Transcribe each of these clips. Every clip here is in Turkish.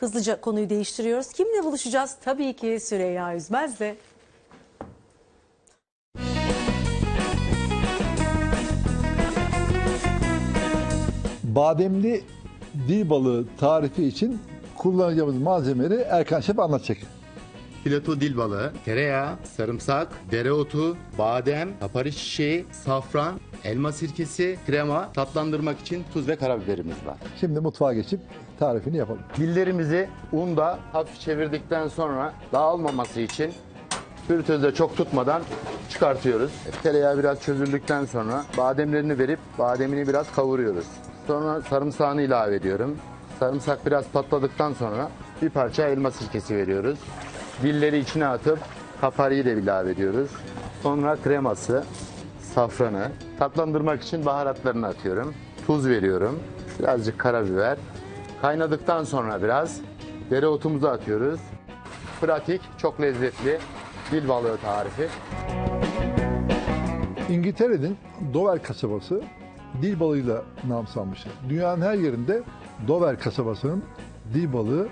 Hızlıca konuyu değiştiriyoruz. Kimle buluşacağız? Tabii ki Süreyya Üzmez'le. Bademli dil balığı tarifi için kullanacağımız malzemeleri Erkan Şef anlatacak. Fileto dil balığı, tereyağı, sarımsak, dereotu, badem, kapari çiçeği, safran, elma sirkesi, krema, tatlandırmak için tuz ve karabiberimiz var. Şimdi mutfağa geçip tarifini yapalım. Dillerimizi unda hafif çevirdikten sonra dağılmaması için fritözde çok tutmadan çıkartıyoruz. Tereyağı biraz çözüldükten sonra bademlerini verip bademini biraz kavuruyoruz. Sonra sarımsağını ilave ediyorum. Sarımsak biraz patladıktan sonra bir parça elma sirkesi veriyoruz. Dilleri içine atıp kapariyi de ilave ediyoruz. Sonra kreması, safranı, tatlandırmak için baharatlarını atıyorum. Tuz veriyorum. Birazcık karabiber. Kaynadıktan sonra biraz dereotumuzu atıyoruz. Pratik, çok lezzetli dil balığı tarifi. İngiltere'nin Dover kasabası dil balığıyla nam salmıştır. Dünyanın her yerinde Dover kasabasının dil balığı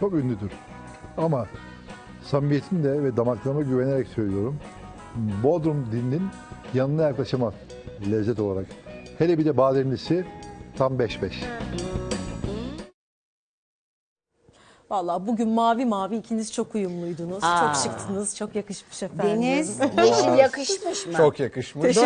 çok ünlüdür. Ama samimiyetimle ve damaklarıma güvenerek söylüyorum. Bodrum dilinin yanına yaklaşamaz lezzet olarak. Hele bir de bademlisi tam 5-5. Vallahi bugün mavi mavi ikiniz çok uyumluydunuz. Aa. Çok şıktınız. Çok yakışmış efendim. Deniz yeşil yakışmış mı? Çok yakışmış. Teşekkür